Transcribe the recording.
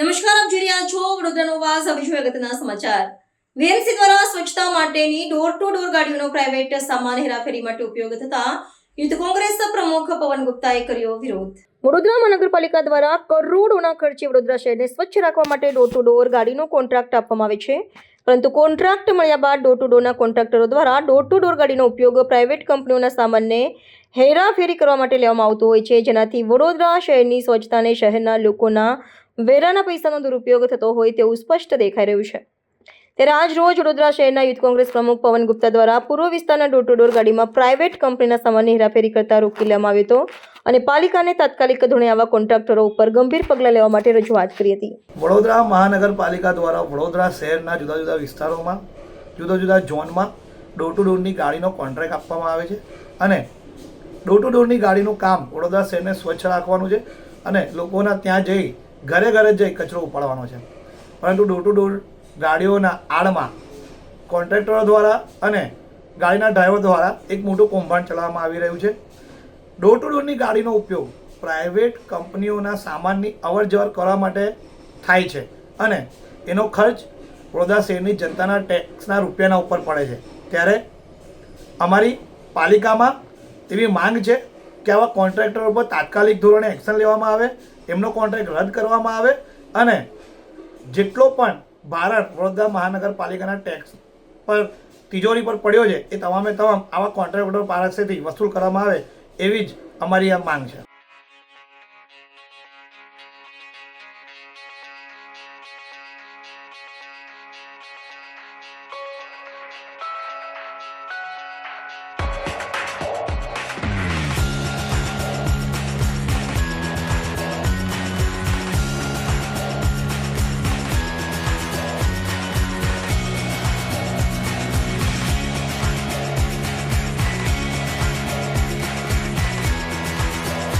નમસ્કાર, આપ જોઈ રહ્યા છો વડોદરાનો વાસ. હવે જોઈએ અગત્યના સમાચાર. વીએમસી દ્વારા સ્વચ્છતા માટેની ડોર ટુ ડોર ગાડીઓનો પ્રાઇવેટ સામાન હેરાફેરી માટે ઉપયોગ થતા યુથ કોંગ્રેસ પ્રમુખ પવન ગુપ્તાએ કર્યો વિરોધ. વડોદરા મહાનગરપાલિકા દ્વારા કરોડોના ખર્ચે વડોદરા શહેરને સ્વચ્છ રાખવા માટે ડોર ટુ ડોર ગાડીનો કોન્ટ્રાક્ટ આપવામાં આવે છે. પરંતુ કોન્ટ્રાક્ટ મળ્યા બાદ ડોર ટુ ડોરના કોન્ટ્રાક્ટરો દ્વારા ડોર ટુ ડોર ગાડીનો ઉપયોગ પ્રાઇવેટ કંપનીઓના સામાનને હેરાફેરી કરવા માટે લેવામાં આવતો હોય છે. જેનાથી વડોદરા શહેરની સ્વચ્છતાને શહેરના લોકોના વેરાના પૈસાનો દુરુપયોગ થતો હોય તેવું સ્પષ્ટ દેખાઈ રહ્યું છે. ત્યારે આજ રોજ વડોદરા શહેરના યુથ કોંગ્રેસ પ્રમુખ પવન ગુપ્તા દ્વારા પૂર્વ વિસ્તારના ડોર ટુ ડોર ગાડીમાં પ્રાઇવેટ કંપનીના સામાનની હેરાફેરી કરતા રોકી લેવામાં આવ્યો હતો અને પાલિકાને તાત્કાલિક ધોરણે આવા કોન્ટ્રાક્ટરો ઉપર ગંભીર પગલાં લેવા માટે રજૂઆત કરી હતી. વડોદરા મહાનગરપાલિકા દ્વારા વડોદરા શહેરના જુદા જુદા વિસ્તારોમાં જુદા જુદા ઝોનમાં ડોર ટુ ડોરની ગાડીનો કોન્ટ્રાક્ટ આપવામાં આવે છે અને ડોર ટુ ડોરની ગાડીનું કામ વડોદરા શહેરને સ્વચ્છ રાખવાનું છે અને લોકોના ત્યાં જઈ ઘરે ઘરે જઈ કચરો ઉપાડવાનો છે. પરંતુ ડોર ટુ ડોર ગાડીઓના આડમાં કોન્ટ્રાક્ટરો દ્વારા અને ગાડીના ડ્રાઈવર દ્વારા એક મોટું કૌભાંડ ચલાવવામાં આવી રહ્યું છે. ડોર ટુ ડોરની ગાડીનો ઉપયોગ પ્રાઇવેટ કંપનીઓના સામાનની અવર જવર કરવા માટે થાય છે અને એનો ખર્ચ વડોદરા શહેરની જનતાના ટેક્સના રૂપિયાના ઉપર પડે છે. ત્યારે અમારી પાલિકામાં એવી માંગ છે કે આવા કોન્ટ્રાક્ટર ઉપર તાત્કાલિક ધોરણે એક્શન લેવામાં આવે, એમનો કોન્ટ્રાક્ટ રદ કરવામાં આવે અને જેટલો પણ ભારત વડોદરા મહાનગરપાલિકાના ટેક્સ પર તિજોરી પર પડ્યો છે, એ તમામે તમામ આવા કોન્ટ્રાક્ટર પારસેથી વસૂલ કરવામાં આવે એવી જ અમારી આ માંગ છે.